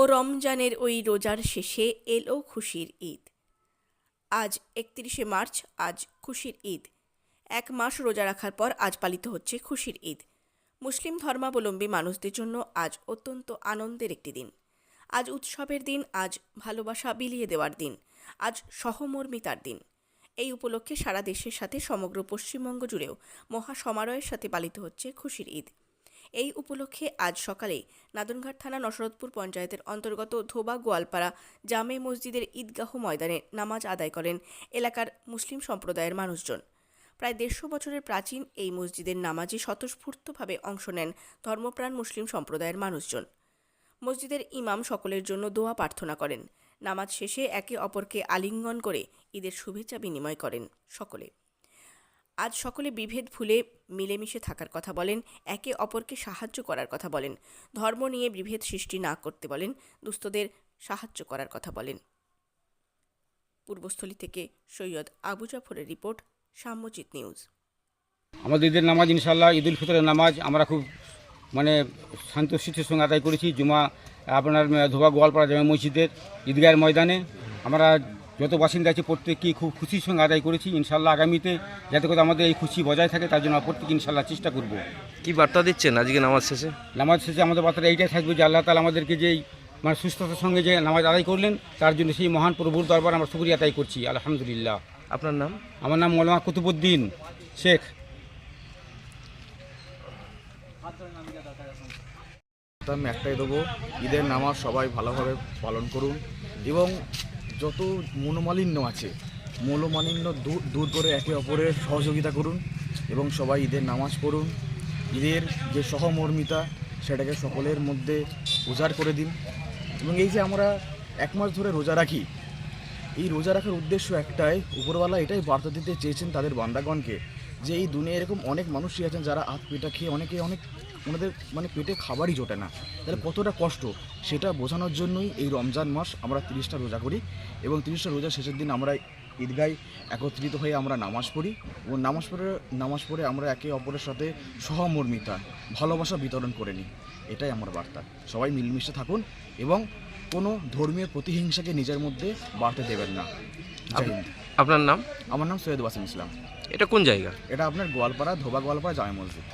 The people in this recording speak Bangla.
ও রমজানের ওই রোজার শেষে এলো খুশির ঈদ। আজ একত্রিশে মার্চ, আজ খুশির ঈদ। এক মাস রোজা রাখার পর আজ পালিত হচ্ছে খুশির ঈদ। মুসলিম ধর্মাবলম্বী মানুষদের জন্য আজ অত্যন্ত আনন্দের একটি দিন। আজ উৎসবের দিন, আজ ভালোবাসা বিলিয়ে দেওয়ার দিন, আজ সহমর্মিতার দিন। এই উপলক্ষে সারা দেশের সাথে সমগ্র পশ্চিমবঙ্গ জুড়েও মহা সমারোহের সাথে পালিত হচ্ছে খুশির ঈদ। এই উপলক্ষে আজ সকালে নাদনঘাট থানা নসরতপুর পঞ্চায়েতের অন্তর্গত ধোবা গোয়ালপাড়া জামে মসজিদের ঈদগাহ ময়দানে নামাজ আদায় করেন এলাকার মুসলিম সম্প্রদায়ের মানুষজন। প্রায় দেড়শো বছরের প্রাচীন এই মসজিদের নামাজে স্বতঃস্ফূর্তভাবে অংশ নেন ধর্মপ্রাণ মুসলিম সম্প্রদায়ের মানুষজন। মসজিদের ইমাম সকলের জন্য দোয়া প্রার্থনা করেন। নামাজ শেষে একে অপরকে আলিঙ্গন করে ঈদের শুভেচ্ছা বিনিময় করেন সকলে। আজ সকলে বিভেদ ভুলে মিলেমিশে থাকার কথা বলেন, একে অপরকে সাহায্য করার কথা বলেন, ধর্ম নিয়ে বিভেদ সৃষ্টি না করতে বলেন, দুস্থদের সাহায্য করার কথা বলেন। পূর্বস্থলী থেকে সৈয়দ আবু জাফরের রিপোর্ট সাম্যচিত নিউজ। আমাদের ঈদের নামাজ ইনশাল্লাহ ঈদুল ফিতরের নামাজ আমরা খুব মানে শান্তশিষ্টের সঙ্গে আদায় করেছি। জুমা, আপনার, ধোবা গোয়ালপাড়া জামা মসজিদের ঈদগাহের ময়দানে। আমরা যত বাসিন্দা আছে প্রত্যেককেই খুব খুশির সঙ্গে আদায় করেছি। ইনশাল্লাহ আগামীতে যাতে করে আমাদের এই খুশি বজায় থাকে তার জন্য আমরা প্রত্যেকে ইনশাল্লাহ চেষ্টা করব। কি বার্তা দিচ্ছেন আজকে নামাজ শেষে? নামাজ শেষে আমাদের বার্তাটা এইটাই থাকবে যে আল্লাহ তালা আমাদেরকে যেই মানে সুস্থতার সঙ্গে যে নামাজ আদায় করলেন তার জন্য সেই মহান প্রভুর দরবার আমরা শুক্রিয়া আদায় করছি। আলহামদুলিল্লাহ। আপনার নাম? আমার নাম মৌলানা কুতুবুদ্দিন শেখ। আমি একটাই দেবো ঈদের নামাজ সবাই ভালোভাবে পালন করুন এবং যত মনোমালিন্য আছে, মনোমালিন্য দূর করে একে অপরের সহযোগিতা করুন এবং সবাই ঈদের নামাজ পড়ুন। ঈদের যে সহমর্মিতা, সেটাকে সকলের মধ্যে উজাড় করে দিন। এবং এই যে আমরা এক মাস ধরে রোজা রাখি, এই রোজা রাখার উদ্দেশ্য একটাই, উপরওয়ালা এটাই বার্তা দিতে চেয়েছেন তাদের বান্দাগণকে যে এই দুনিয়ায় এরকম অনেক মানুষই আছেন যারা হাত পেটা খেয়ে অনেকে অনেক ওনাদের মানে পেটে খাবারই জোটে না। তাহলে কতটা কষ্ট? সেটা বোঝানোর জন্যই এই রমজান মাস আমরা তিরিশটা রোজা করি এবং তিরিশটা রোজা শেষের দিন আমরা ঈদগায় একত্রিত হয়ে আমরা নামাজ পড়ি এবং নামাজ পড়ে নামাজ পড়ে আমরা একে অপরের সাথে সহমর্মিতা, ভালোবাসা বিতরণ করে নিই। এটাই আমার বার্তা। সবাই মিলেমিশে থাকুন এবং কোনো ধর্মীয় প্রতিহিংসাকে নিজের মধ্যে বাড়তে দেবেন না। জয় হিন্দ। আপনার নাম? আমার নাম সৈয়দ ওয়াসিম ইসলাম। এটা কোন জায়গা? এটা আপনার গোয়ালপাড়া ধোবা গোয়ালপাড়া জামে মসজিদ।